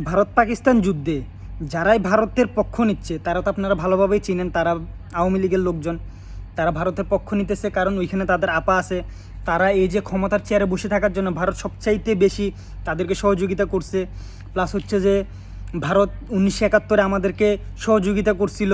ভারত পাকিস্তান যুদ্ধে যারাই ভারতের পক্ষ নিচ্ছে, তারা তো আপনারা ভালোভাবেই চিনেন, তারা আওয়ামী লীগের লোকজন। তারা ভারতের পক্ষ নিতেছে কারণ ওইখানে তাদের আপা আছে। তারা এই যে ক্ষমতার চেয়ারে বসে থাকার জন্য ভারত সবচাইতে বেশি তাদেরকে সহযোগিতা করছে। প্লাস হচ্ছে যে ভারত উনিশশো একাত্তরে আমাদেরকে সহযোগিতা করছিল।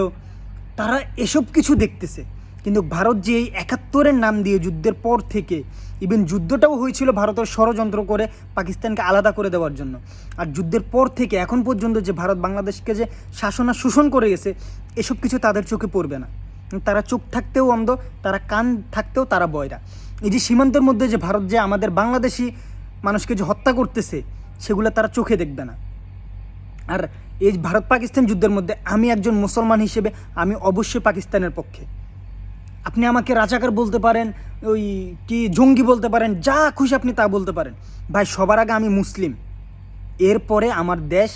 তারা এসব কিছু দেখতেছে। কিন্তু ভারত যে এই একাত্তরের নাম দিয়ে যুদ্ধের পর থেকে ইভেন যুদ্ধটাও হয়েছিল ভারতের ষড়যন্ত্র করে পাকিস্তানকে আলাদা করে দেওয়ার জন্য। আর যুদ্ধের পর থেকে এখন পর্যন্ত যে ভারত বাংলাদেশকে যে শাসন আর শোষণ করে গেছে, এসব কিছু তাদের চোখে পড়বে না। তারা চোখ থাকতেও অন্ধ, তারা কান থাকতেও তারা বয়রা। এই যে সীমান্তের মধ্যে যে ভারত যে আমাদের বাংলাদেশি মানুষকে যে হত্যা করতেছে, সেগুলো তারা চোখে দেখবে না। আর এই ভারত পাকিস্তান যুদ্ধের মধ্যে আমি একজন মুসলমান হিসেবে আমি অবশ্যই পাকিস্তানের পক্ষে। আপনি আমাকে রাজাকার বলতে পারেন, ওই কি জঙ্গি বলতে পারেন, যা খুশি আপনি তা বলতে পারেন। ভাই, সবার আগে আমি মুসলিম। এরপরে আমার দেশ,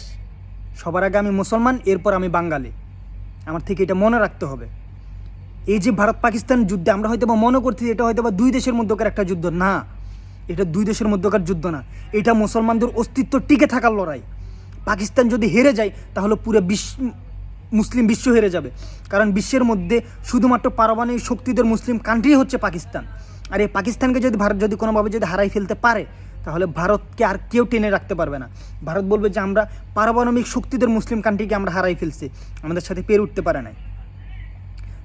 সবার আগে আমি মুসলমান, এরপর আমি বাঙালি। আমার থেকে এটা মনে রাখতে হবে। এই যে ভারত পাকিস্তান যুদ্ধে আমরা হয়তো বা মনে করছি এটা হয়তো বা দুই দেশের মধ্যকার একটা যুদ্ধ। না, এটা দুই দেশের মধ্যকার যুদ্ধ না। এটা মুসলমানদের অস্তিত্ব টিকে থাকার লড়াই। পাকিস্তান যদি হেরে যায়, তাহলে পুরো বিশ্ব মুসলিম বিশ্ব হেরে যাবে। কারণ বিশ্বের মধ্যে শুধুমাত্র পারমাণবিক শক্তিদের মুসলিম কান্ট্রি হচ্ছে পাকিস্তান। আর এই পাকিস্তানকে যদি ভারত যদি কোনোভাবে যদি হারাই ফেলতে পারে, তাহলে ভারতকে আর কেউ টেনে রাখতে পারবে না। ভারত বলবে যে, আমরা পারমাণবিক শক্তিদের মুসলিম কান্ট্রিকে আমরা হারাই ফেলছি। আমাদের সাথে পেরে উঠতে পারে নাই।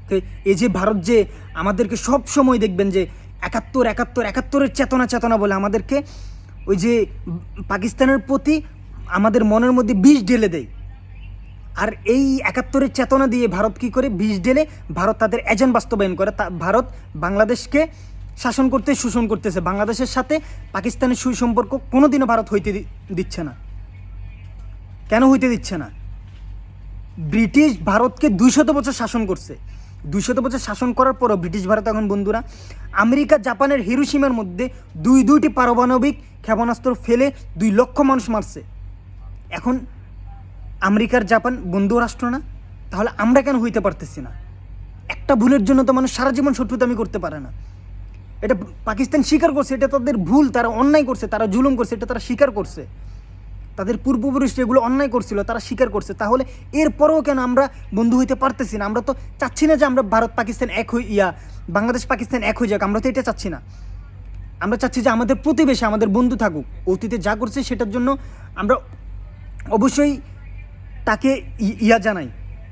তো এই যে ভারত যে আমাদেরকে সব সময় দেখবেন যে একাত্তর একাত্তর, একাত্তরের চেতনা চেতনা বলে আমাদেরকে ওই যে পাকিস্তানের প্রতি আমাদের মনের মধ্যে বিষ ঢেলে দেয়। আর এই একাত্তরের চেতনা দিয়ে ভারত কি করে বিষ ঢেলে ভারত তাদের এজেন্ট বাস্তবায়ন করে? তা ভারত বাংলাদেশকে শাসন করতে, শোষণ করতেছে। বাংলাদেশের সাথে পাকিস্তানের সুসম্পর্ক কোনোদিনও ভারত হইতে দিচ্ছে না। কেন হইতে দিচ্ছে না? ব্রিটিশ ভারতকে দুইশত বছর শাসন করছে। দুইশত বছর শাসন করার পরও ব্রিটিশ ভারত এখন বন্ধুরা, আমেরিকা, জাপানের হিরোসীমার মধ্যে দুই, দুইটি পারমাণবিক ক্ষেপণাস্ত্র ফেলে দুই লক্ষ মানুষ মারছে। এখন আমেরিকার জাপান বন্ধু রাষ্ট্র না, তাহলে আমরা কেন হইতে পারতেছি না? একটা ভুলের জন্য তো মানুষ সারা জীবন শত্রুতামি করতে পারে না। এটা পাকিস্তান স্বীকার করছে, এটা তাদের ভুল, তারা অন্যায় করছে, তারা জুলুম করছে, এটা তারা স্বীকার করছে। তাদের পূর্বপুরুষ যেগুলো অন্যায় করছিল, তারা স্বীকার করছে। তাহলে এরপরেও কেন আমরা বন্ধু হইতে পারতেছি না? আমরা তো চাচ্ছি না যে আমরা ভারত পাকিস্তান এক হই, ইয়া, বাংলাদেশ পাকিস্তান এক হয়ে যাক, আমরা তো এটা চাচ্ছি না। আমরা চাচ্ছি যে আমাদের প্রতিবেশী, আমাদের বন্ধু থাকুক। অতীতে যা করছে, সেটার জন্য আমরা অবশ্যই তাকে ইয়া জানাই।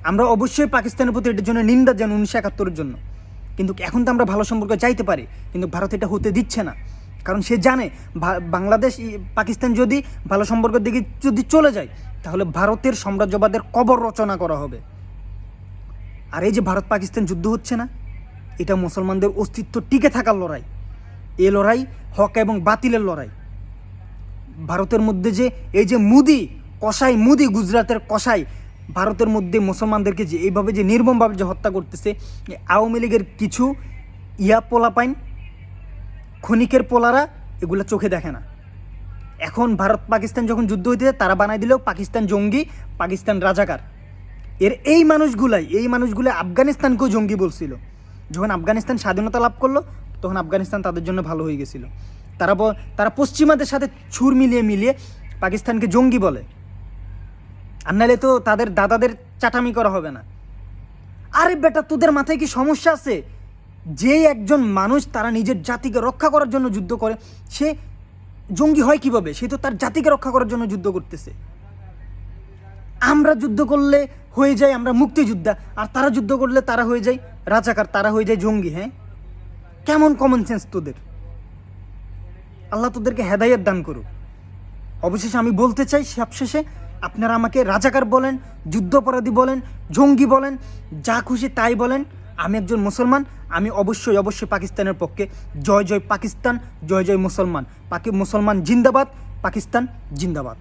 আমরা অবশ্যই পাকিস্তানের প্রতি এটার জন্য নিন্দা জানাই উনিশশো একাত্তরের জন্য। কিন্তু এখন তো আমরা ভালো সম্পর্ক চাইতে পারি, কিন্তু ভারত এটা হতে দিচ্ছে না। কারণ সে জানে বাংলাদেশ পাকিস্তান যদি ভালো সম্পর্কের দিকে যদি চলে যায়, তাহলে ভারতের সাম্রাজ্যবাদের কবর রচনা করা হবে। আর এই যে ভারত পাকিস্তান যুদ্ধ হচ্ছে না, এটা মুসলমানদের অস্তিত্ব টিকে থাকার লড়াই। এ লড়াই হক এবং বাতিলের লড়াই। ভারতের মধ্যে যে এই যে মুদি কসাই মুদি গুজরাটের কসাই। ভারতের মধ্যে মুসলমানদেরকে যে এইভাবে যে নির্মমভাবে যে হত্যা করতেছে আওয়ামী লীগের কিছু ইয়া পোলাপাইন, ক্ষণিকের পোলারা এগুলো চোখে দেখে না। এখন ভারত পাকিস্তান যখন যুদ্ধ হইতেছে, তারা বানাই দিলেও পাকিস্তান জঙ্গি, পাকিস্তান রাজাকার। এর এই মানুষগুলাই, এই মানুষগুলো আফগানিস্তানকেও জঙ্গি বলছিল। যখন আফগানিস্তান স্বাধীনতা লাভ করল, তখন আফগানিস্তান তাদের জন্য ভালো হয়ে গেছিল। তারা তারা পশ্চিমাদের সাথে ছুর মিলিয়ে মিলিয়ে পাকিস্তানকে জঙ্গি বলে। আর নাহলে তো তাদের দাদাদের চাটামি করা হবে না। আরে বেটা, তোদের মাথায় কি সমস্যা আছে? যে একজন মানুষ তারা নিজের জাতিকে রক্ষা করার জন্য যুদ্ধ করে, সে জঙ্গি হয় কীভাবে? সে তো তার জাতিকে রক্ষা করার জন্য যুদ্ধ করতেছে। আমরা যুদ্ধ করলে হয়ে যায় আমরা মুক্তিযোদ্ধা, আর তারা যুদ্ধ করলে তারা হয়ে যায় রাজাকার, তারা হয়ে যায় জঙ্গি হ্যাঁ? কেমন কমন সেন্স তোদের? আল্লাহ তোদেরকে হেদায়ত দান করুক। অবশেষে আমি বলতে চাই, সবশেষে আপনারা আমাকে রাজাকার বলেন, যুদ্ধাপরাধী বলেন, জঙ্গি বলেন, যা খুশি তাই বলেন। আমি একজন মুসলমান, আমি অবশ্যই অবশ্যই পাকিস্তানের পক্ষে। জয় জয় পাকিস্তান, জয় জয় মুসলমান। পাকি মুসলমান জিন্দাবাদ, পাকিস্তান জিন্দাবাদ।